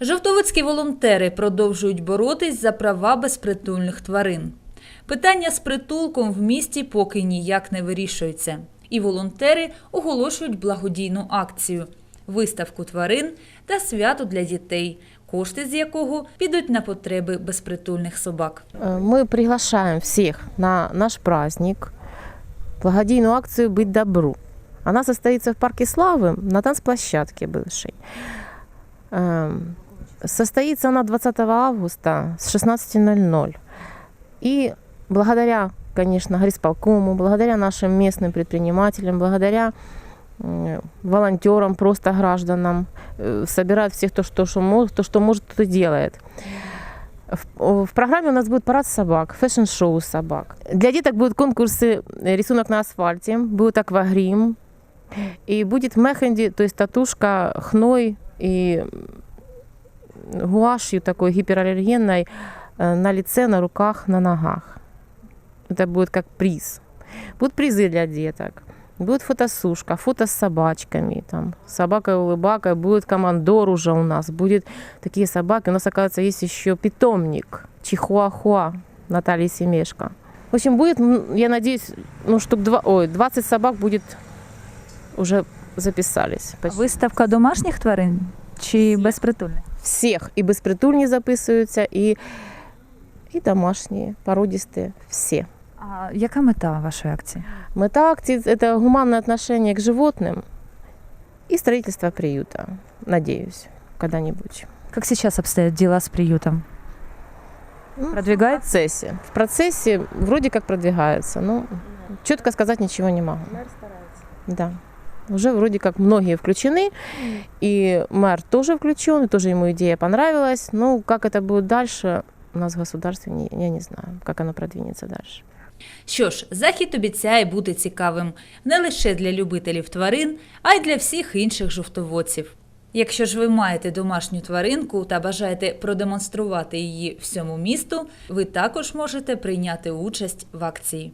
Жовтовицькі волонтери продовжують боротись за права безпритульних тварин. Питання з притулком в місті поки ніяк не вирішується. І волонтери оголошують благодійну акцію виставку тварин та свято для дітей, кошти з якого підуть на потреби безпритульних собак. Э, Мы приглашаем всех на наш праздник, благодійную акцию «Быть добру». Она состоится в Парке Славы на танцплощадке бывшей. Состоится она 20 августа с 16.00. И благодаря, конечно, горисполкому, благодаря нашим местным предпринимателям, благодаря волонтерам, просто гражданам, э, собирают всех то, что, что может, то, что может, то и делает. В, в программе у нас будет парад собак, фэшн-шоу собак. Для деток будут конкурсы э, рисунок на асфальте, будет аквагрим, и будет мехенди, то есть татушка хной и гуашью такой гипераллергенной э, на лице, на руках, на ногах. Это будет как приз. Будут призы для деток. Будет фотосушка, фото с собачками, там, собакой улыбакой, будет командор уже у нас, будет такие собаки. У нас, оказывается, есть еще питомник, чихуахуа Наталья Семешко. В общем, будет, я надеюсь, ну, штук два, ой, 20 собак будет уже записались. почти. Виставка домашніх тварин чи безпритульних? Всех. И беспритульні записуються, и, и домашние, породистые, все. А яка мета вашої акції? Мета акции – это гуманное отношение к животным и строительство приюта, надеюсь, когда-нибудь. Как сейчас обстоят дела с приютом? Ну, В Продвигается? процессе. В процессе вроде как продвигается, но четко сказать ничего не могу. Да. Уже вроде как многие включены, и мэр тоже включен, и тоже ему идея понравилась. Ну, как это будет дальше, у нас в государстве, не- я не знаю, как оно продвинется дальше. Що ж, захід обіцяє бути цікавим не лише для любителів тварин, а й для всіх інших жовтоводців. Якщо ж ви маєте домашню тваринку та бажаєте продемонструвати її всьому місту, ви також можете прийняти участь в акції.